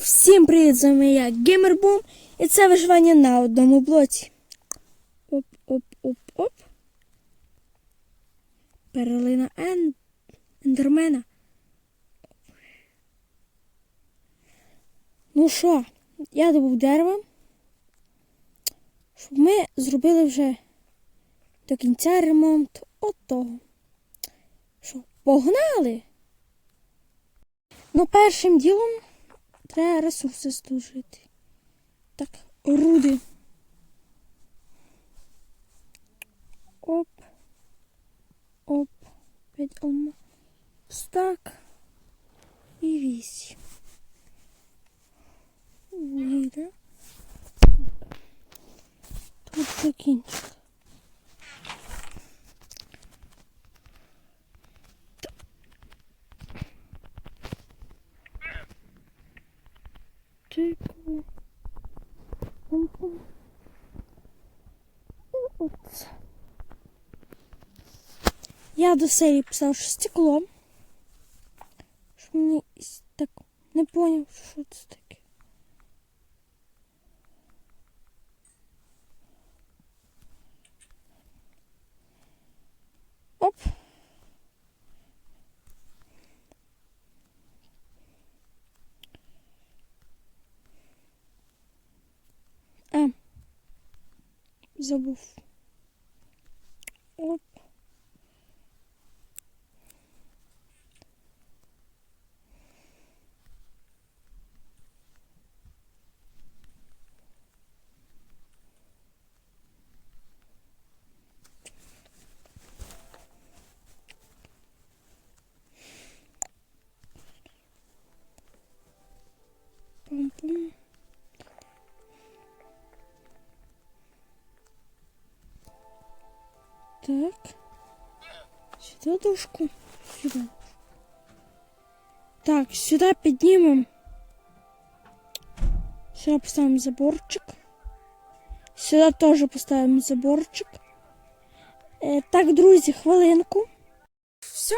всім привіт, з вами я Геймербум, і це виживання на одному блоці. Оп, оп, оп, оп. Перлина Ен... Ендермена. Ну що, я добув дерево, щоб ми зробили вже до кінця ремонт от того. Що, погнали? Ну, першим ділом треба ресурси служити. Так, руди. Оп. Оп. П'ять алма. Стак. І вісім. Вийде. Тут закінчили. Оце. Я до серії писав, що стекло. Що мені так не поняв, що це Забув. Так. Сюда дошку. Сюда. Так, сюда поднимем. Сюда поставим заборчик. Сюда тоже поставим заборчик. Е, так, друзі, хвилинку. Все.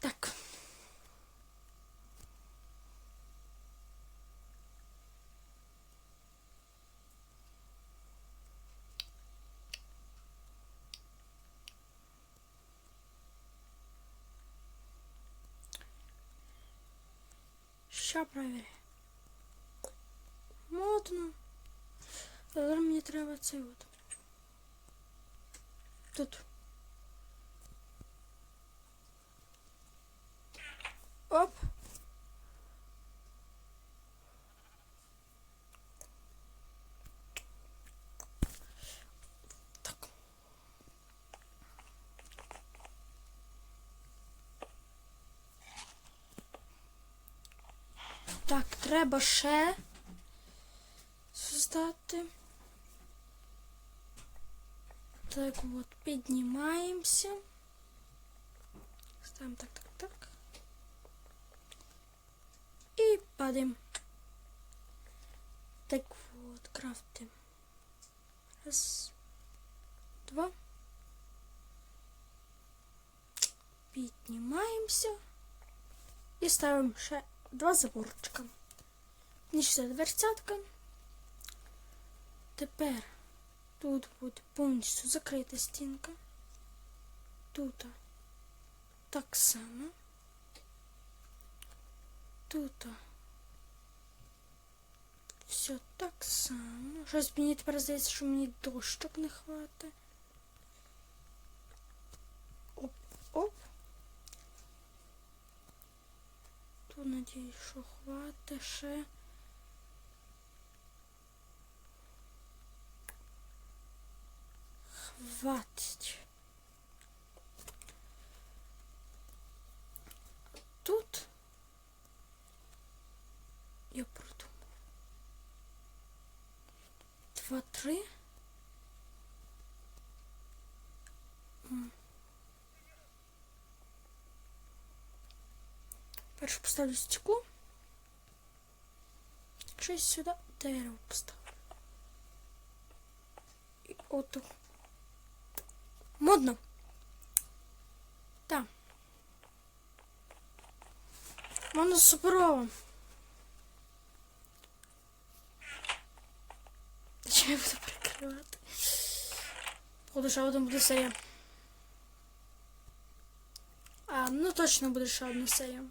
Так. Ща проверю. Модно. Зараз мені треба цей от. Тут. Оп. Так. Так, треба ще создати. Так, от, піднімаємося. Ставимо так, так, так. И падаем. Так вот, крафтим. Раз, два. Піднімаємося. І ставимо ще два заборчика. Нічна дверцятка. Тепер тут буде повністю закрита стінка. Тут так само. Тут. Все так само. Щось мені тепер здається, що мені дощок не хватить. Оп, оп. Тут надіюсь, що хватить ще. Хватить. Тут я продумав. Два, три. М. Перше поставлю стекло. Я сюди дерево поставлю. І оту. Модно. Так. Воно суперово. Чи я буду перекривати? Походу, ще один буде серія. А, ну точно буде ще одна серія.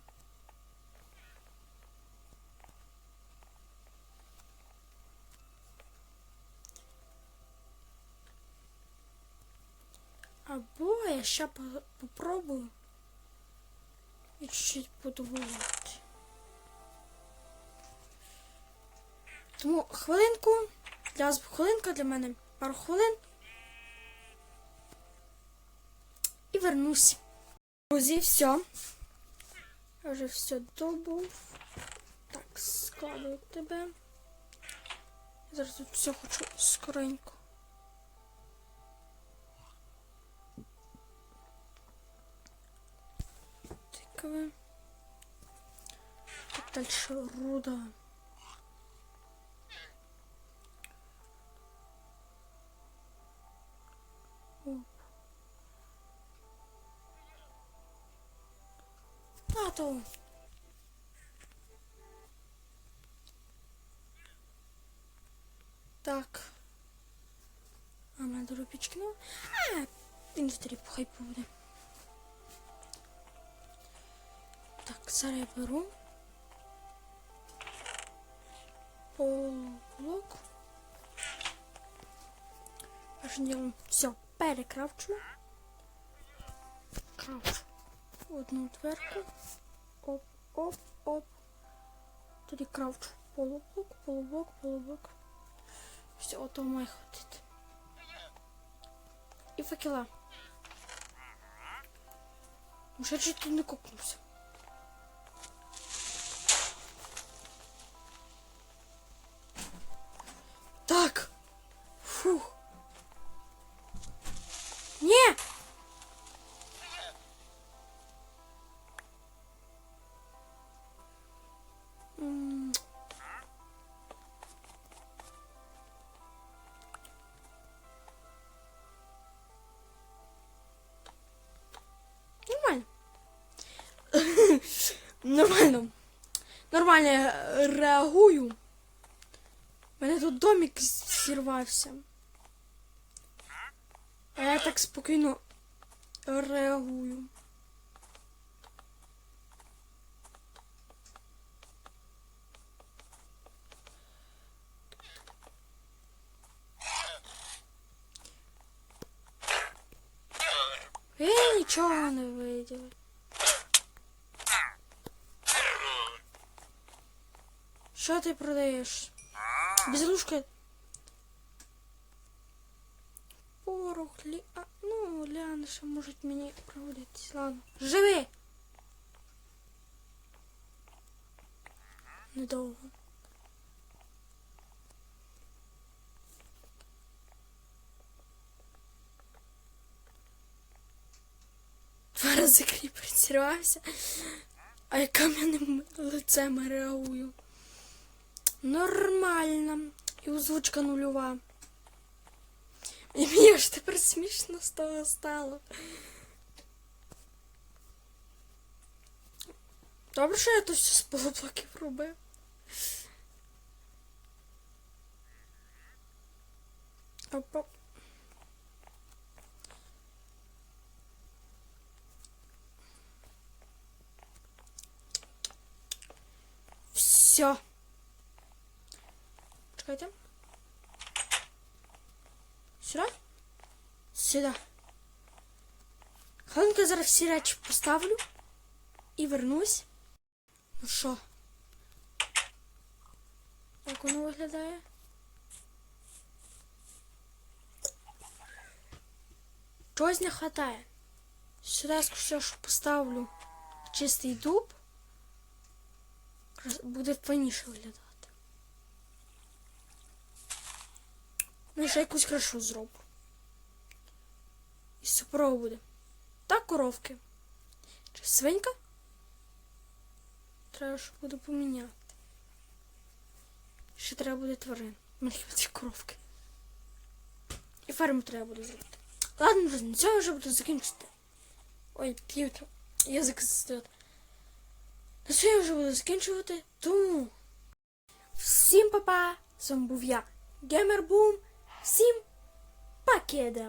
Я по- попробую. І чуть-чуть буду виливати. Тому хвилинку. Для вас хвилинка, для мене пару хвилин. І вернусь. Друзі, все. Я вже все добув. Так, складую тебе. Зараз тут все хочу скоренько. Тикове. Тут дальше руда. Оп. А, то. Так. А, мене до рупічки, ну. А, інвентарі похай буде. Зараз я беру. Полублок. Першим все, перекравчую. Кравчу одну дверку. Оп, оп, оп. Тоді кравчу полублок, полублок, полублок. Все, ото має хватить. І факела. Уже чуть не копнувся. Так. Фух. М. Нормально. Нормально. Я реагую. У мене тут домик зірвався. А я так спокійно реагую. Е, нічого не виділи. Що ти продаєш? Безрушка. Порох, лі... А, ну, Ляна ще можуть мені проводитись. Ладно. Живи! Недовго. Два рази кріпер зірвався, а я кам'яним лицем реагую. Нормально. І озвучка нульова. І мені аж тепер смішно з того стало. Добре, що я тут все з полублоків робив. Оп-оп. Все. Чекайте. Сюди? Сюди. Хвилинку я зараз всі речі поставлю і вернусь. Ну що? Як воно виглядає? Чогось не хватає. Сюди я скажу, що поставлю чистий дуб. Крас- Буде файніше виглядати. Ну ще якусь крашу зроблю. І суперово буде. Так, коровки. Чи свинька? Треба ж буде поміняти. Ще треба буде тварин. Мені ці коровки. І ферму треба буде зробити. Ладно, вже на цьому вже буду закінчити. Ой, п'ють. Язик застет. На цьому я вже буду закінчувати. Тому. Всім па-па! З вами був я, Геймербум. Всім пакеда!